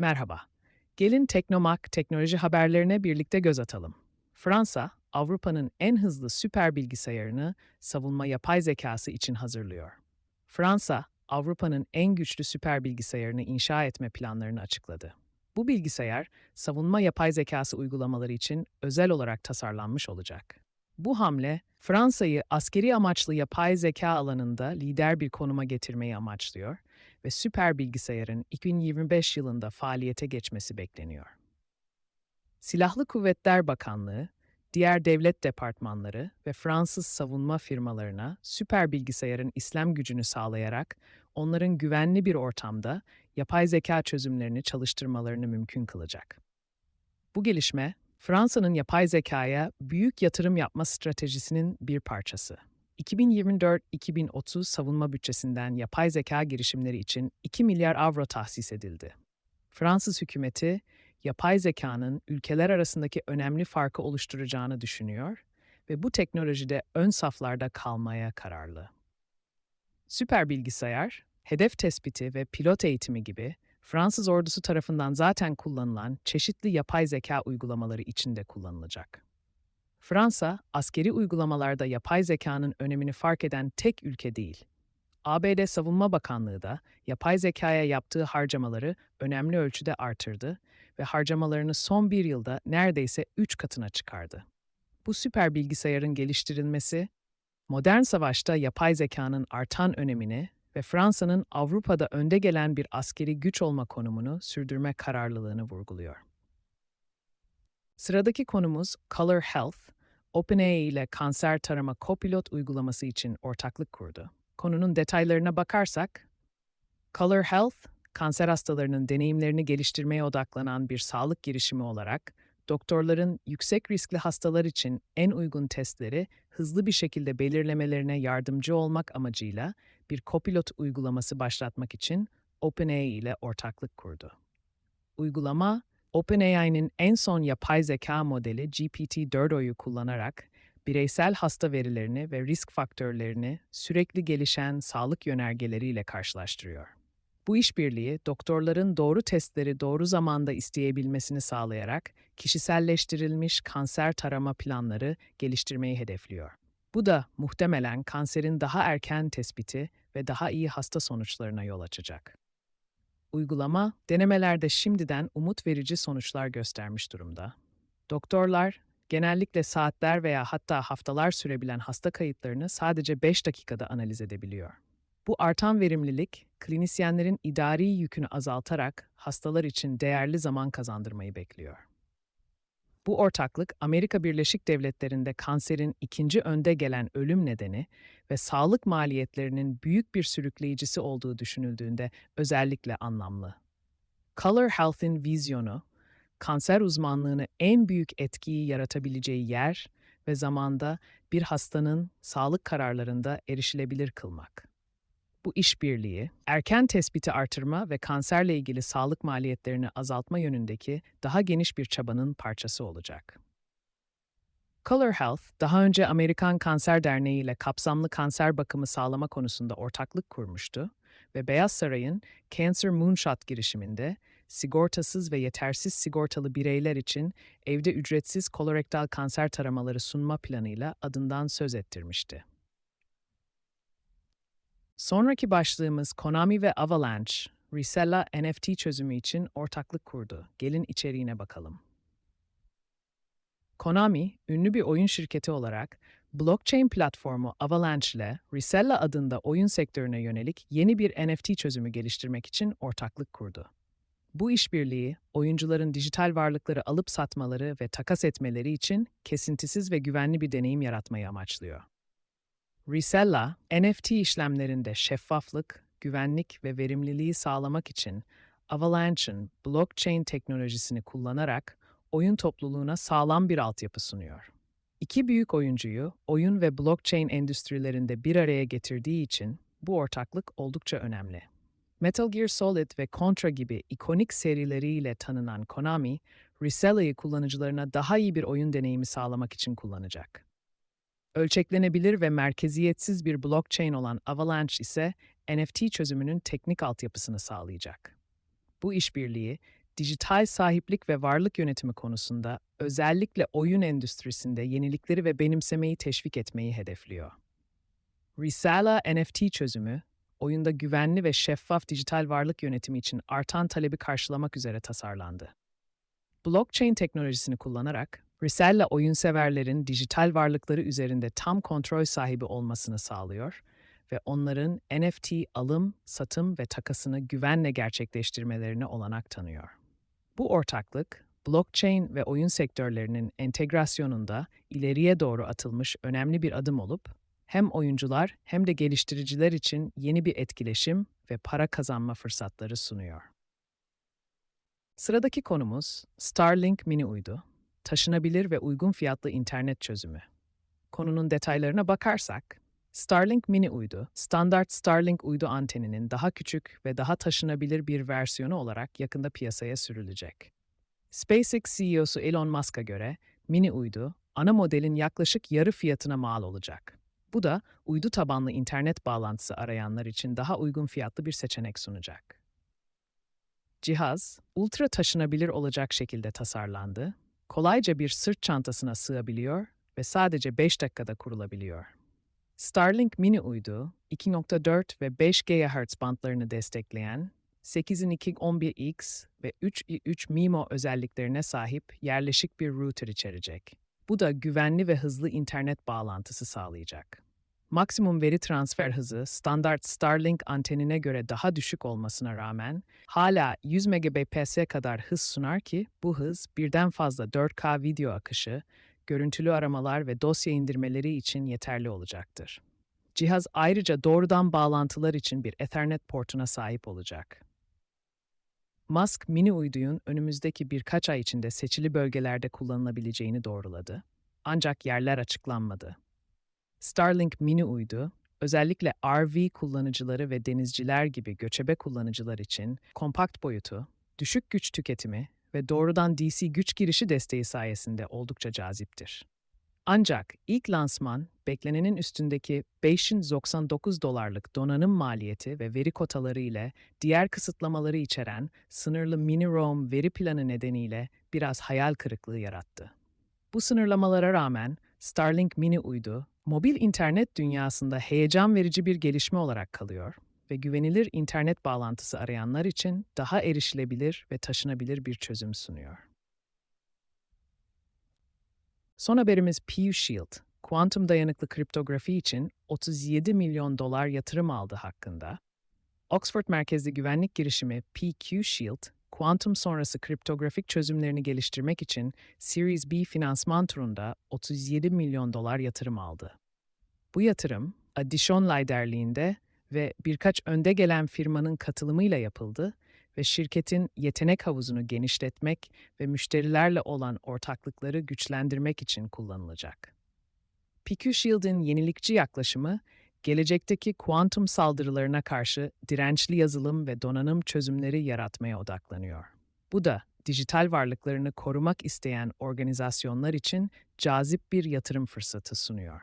Merhaba. Gelin Teknomak teknoloji haberlerine birlikte göz atalım. Fransa, Avrupa'nın en hızlı süper bilgisayarını savunma yapay zekası için hazırlıyor. Fransa, Avrupa'nın en güçlü süper bilgisayarını inşa etme planlarını açıkladı. Bu bilgisayar, savunma yapay zekası uygulamaları için özel olarak tasarlanmış olacak. Bu hamle, Fransa'yı askeri amaçlı yapay zeka alanında lider bir konuma getirmeyi amaçlıyor ve süper bilgisayarın 2025 yılında faaliyete geçmesi bekleniyor. Silahlı Kuvvetler Bakanlığı, diğer devlet departmanları ve Fransız savunma firmalarına süper bilgisayarın İslam gücünü sağlayarak onların güvenli bir ortamda yapay zeka çözümlerini çalıştırmalarını mümkün kılacak. Bu gelişme, Fransa'nın yapay zekaya büyük yatırım yapma stratejisinin bir parçası. 2024-2030 savunma bütçesinden yapay zeka girişimleri için 2 milyar avro tahsis edildi. Fransız hükümeti, yapay zekanın ülkeler arasındaki önemli farkı oluşturacağını düşünüyor ve bu teknolojide ön saflarda kalmaya kararlı. Süper bilgisayar, hedef tespiti ve pilot eğitimi gibi Fransız ordusu tarafından zaten kullanılan çeşitli yapay zeka uygulamaları içinde kullanılacak. Fransa, askeri uygulamalarda yapay zekanın önemini fark eden tek ülke değil. ABD Savunma Bakanlığı da yapay zekaya yaptığı harcamaları önemli ölçüde artırdı ve harcamalarını son bir yılda neredeyse üç katına çıkardı. Bu süper bilgisayarın geliştirilmesi, modern savaşta yapay zekanın artan önemini ve Fransa'nın Avrupa'da önde gelen bir askeri güç olma konumunu sürdürme kararlılığını vurguluyor. Sıradaki konumuz Color Health, OpenAI ile kanser tarama kopilot uygulaması için ortaklık kurdu. Konunun detaylarına bakarsak, Color Health, kanser hastalarının deneyimlerini geliştirmeye odaklanan bir sağlık girişimi olarak, doktorların yüksek riskli hastalar için en uygun testleri hızlı bir şekilde belirlemelerine yardımcı olmak amacıyla bir kopilot uygulaması başlatmak için OpenAI ile ortaklık kurdu. Uygulama, OpenAI'nin en son yapay zeka modeli GPT-4o'yu kullanarak bireysel hasta verilerini ve risk faktörlerini sürekli gelişen sağlık yönergeleriyle karşılaştırıyor. Bu işbirliği doktorların doğru testleri doğru zamanda isteyebilmesini sağlayarak kişiselleştirilmiş kanser tarama planları geliştirmeyi hedefliyor. Bu da muhtemelen kanserin daha erken tespiti ve daha iyi hasta sonuçlarına yol açacak. Uygulama, denemelerde şimdiden umut verici sonuçlar göstermiş durumda. Doktorlar, genellikle saatler veya hatta haftalar sürebilen hasta kayıtlarını sadece 5 dakikada analiz edebiliyor. Bu artan verimlilik, klinisyenlerin idari yükünü azaltarak hastalar için değerli zaman kazandırmayı bekliyor. Bu ortaklık Amerika Birleşik Devletleri'nde kanserin ikinci önde gelen ölüm nedeni ve sağlık maliyetlerinin büyük bir sürükleyicisi olduğu düşünüldüğünde özellikle anlamlı. Color Health'in vizyonu, kanser uzmanlığını en büyük etkiyi yaratabileceği yer ve zamanda bir hastanın sağlık kararlarında erişilebilir kılmak. Bu işbirliği, erken tespiti artırma ve kanserle ilgili sağlık maliyetlerini azaltma yönündeki daha geniş bir çabanın parçası olacak. Color Health, daha önce Amerikan Kanser Derneği ile kapsamlı kanser bakımı sağlama konusunda ortaklık kurmuştu ve Beyaz Saray'ın Cancer Moonshot girişiminde sigortasız ve yetersiz sigortalı bireyler için evde ücretsiz kolorektal kanser taramaları sunma planıyla adından söz ettirmişti. Sonraki başlığımız Konami ve Avalanche, Resella NFT çözümü için ortaklık kurdu. Gelin içeriğine bakalım. Konami, ünlü bir oyun şirketi olarak blockchain platformu Avalanche ile Resella adında oyun sektörüne yönelik yeni bir NFT çözümü geliştirmek için ortaklık kurdu. Bu işbirliği, oyuncuların dijital varlıkları alıp satmaları ve takas etmeleri için kesintisiz ve güvenli bir deneyim yaratmayı amaçlıyor. Resella, NFT işlemlerinde şeffaflık, güvenlik ve verimliliği sağlamak için Avalanche'ın blockchain teknolojisini kullanarak oyun topluluğuna sağlam bir altyapı sunuyor. İki büyük oyuncuyu oyun ve blockchain endüstrilerinde bir araya getirdiği için bu ortaklık oldukça önemli. Metal Gear Solid ve Contra gibi ikonik serileriyle tanınan Konami, Resella'yı kullanıcılarına daha iyi bir oyun deneyimi sağlamak için kullanacak. Ölçeklenebilir ve merkeziyetsiz bir blockchain olan Avalanche ise NFT çözümünün teknik altyapısını sağlayacak. Bu işbirliği, dijital sahiplik ve varlık yönetimi konusunda özellikle oyun endüstrisinde yenilikleri ve benimsemeyi teşvik etmeyi hedefliyor. Risala NFT çözümü, oyunda güvenli ve şeffaf dijital varlık yönetimi için artan talebi karşılamak üzere tasarlandı. Blockchain teknolojisini kullanarak, Risella oyun severlerin dijital varlıkları üzerinde tam kontrol sahibi olmasını sağlıyor ve onların NFT alım, satım ve takasını güvenle gerçekleştirmelerine olanak tanıyor. Bu ortaklık, blockchain ve oyun sektörlerinin entegrasyonunda ileriye doğru atılmış önemli bir adım olup, hem oyuncular hem de geliştiriciler için yeni bir etkileşim ve para kazanma fırsatları sunuyor. Sıradaki konumuz Starlink mini uydu, taşınabilir ve uygun fiyatlı internet çözümü. Konunun detaylarına bakarsak, Starlink mini uydu, standart Starlink uydu anteninin daha küçük ve daha taşınabilir bir versiyonu olarak yakında piyasaya sürülecek. SpaceX CEO'su Elon Musk'a göre mini uydu, ana modelin yaklaşık yarı fiyatına mal olacak. Bu da uydu tabanlı internet bağlantısı arayanlar için daha uygun fiyatlı bir seçenek sunacak. Cihaz, ultra taşınabilir olacak şekilde tasarlandı, kolayca bir sırt çantasına sığabiliyor ve sadece 5 dakikada kurulabiliyor. Starlink mini uydu, 2.4 ve 5 GHz bantlarını destekleyen 8211X ve 3i3 MIMO özelliklerine sahip yerleşik bir router içerecek. Bu da güvenli ve hızlı internet bağlantısı sağlayacak. Maksimum veri transfer hızı standart Starlink antenine göre daha düşük olmasına rağmen hala 100 Mbps kadar hız sunar ki bu hız birden fazla 4K video akışı, görüntülü aramalar ve dosya indirmeleri için yeterli olacaktır. Cihaz ayrıca doğrudan bağlantılar için bir Ethernet portuna sahip olacak. Musk, mini uyduyun önümüzdeki birkaç ay içinde seçili bölgelerde kullanılabileceğini doğruladı. Ancak yerler açıklanmadı. Starlink mini uydu, özellikle RV kullanıcıları ve denizciler gibi göçebe kullanıcılar için kompakt boyutu, düşük güç tüketimi ve doğrudan DC güç girişi desteği sayesinde oldukça caziptir. Ancak ilk lansman, beklenenin üstündeki 599 dolarlık donanım maliyeti ve veri kotaları ile diğer kısıtlamaları içeren sınırlı mini-ROM veri planı nedeniyle biraz hayal kırıklığı yarattı. Bu sınırlamalara rağmen Starlink mini uydu, mobil internet dünyasında heyecan verici bir gelişme olarak kalıyor ve güvenilir internet bağlantısı arayanlar için daha erişilebilir ve taşınabilir bir çözüm sunuyor. Son haberimiz PU Shield, kuantum dayanıklı kriptografi için 37 milyon dolar yatırım aldı hakkında. Oxford merkezli güvenlik girişimi PQ Shield, kuantum sonrası kriptografik çözümlerini geliştirmek için Series B finansman turunda 37 milyon dolar yatırım aldı. Bu yatırım, Addition liderliğinde ve birkaç önde gelen firmanın katılımıyla yapıldı ve şirketin yetenek havuzunu genişletmek ve müşterilerle olan ortaklıkları güçlendirmek için kullanılacak. PQ Shield'in yenilikçi yaklaşımı, gelecekteki kuantum saldırılarına karşı dirençli yazılım ve donanım çözümleri yaratmaya odaklanıyor. Bu da dijital varlıklarını korumak isteyen organizasyonlar için cazip bir yatırım fırsatı sunuyor.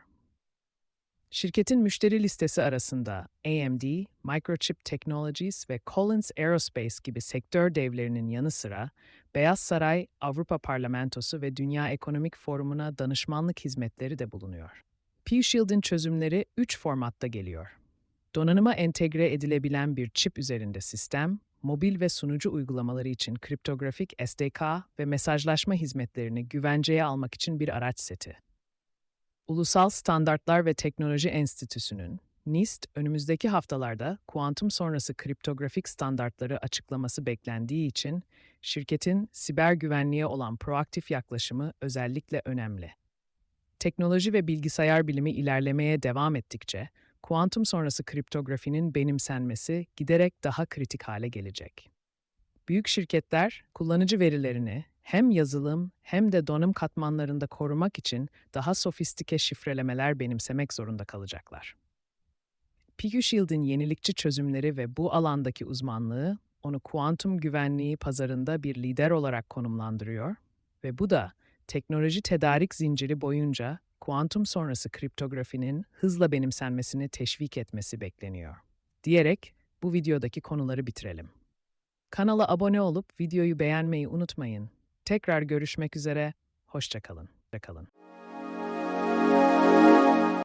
Şirketin müşteri listesi arasında AMD, Microchip Technologies ve Collins Aerospace gibi sektör devlerinin yanı sıra Beyaz Saray, Avrupa Parlamentosu ve Dünya Ekonomik Forumu'na danışmanlık hizmetleri de bulunuyor. P-Shield'in çözümleri 3 formatta geliyor. Donanıma entegre edilebilen bir çip üzerinde sistem, mobil ve sunucu uygulamaları için kriptografik SDK ve mesajlaşma hizmetlerini güvenceye almak için bir araç seti. Ulusal Standartlar ve Teknoloji Enstitüsü'nün NIST önümüzdeki haftalarda kuantum sonrası kriptografik standartları açıklaması beklendiği için şirketin siber güvenliğe olan proaktif yaklaşımı özellikle önemli. Teknoloji ve bilgisayar bilimi ilerlemeye devam ettikçe kuantum sonrası kriptografinin benimsenmesi giderek daha kritik hale gelecek. Büyük şirketler kullanıcı verilerini hem yazılım hem de donanım katmanlarında korumak için daha sofistike şifrelemeler benimsemek zorunda kalacaklar. PicoShield'in yenilikçi çözümleri ve bu alandaki uzmanlığı onu kuantum güvenliği pazarında bir lider olarak konumlandırıyor ve bu da teknoloji tedarik zinciri boyunca kuantum sonrası kriptografinin hızla benimsenmesini teşvik etmesi bekleniyor. Diyerek bu videodaki konuları bitirelim. Kanala abone olup videoyu beğenmeyi unutmayın. Tekrar görüşmek üzere, hoşçakalın. Hoşçakalın.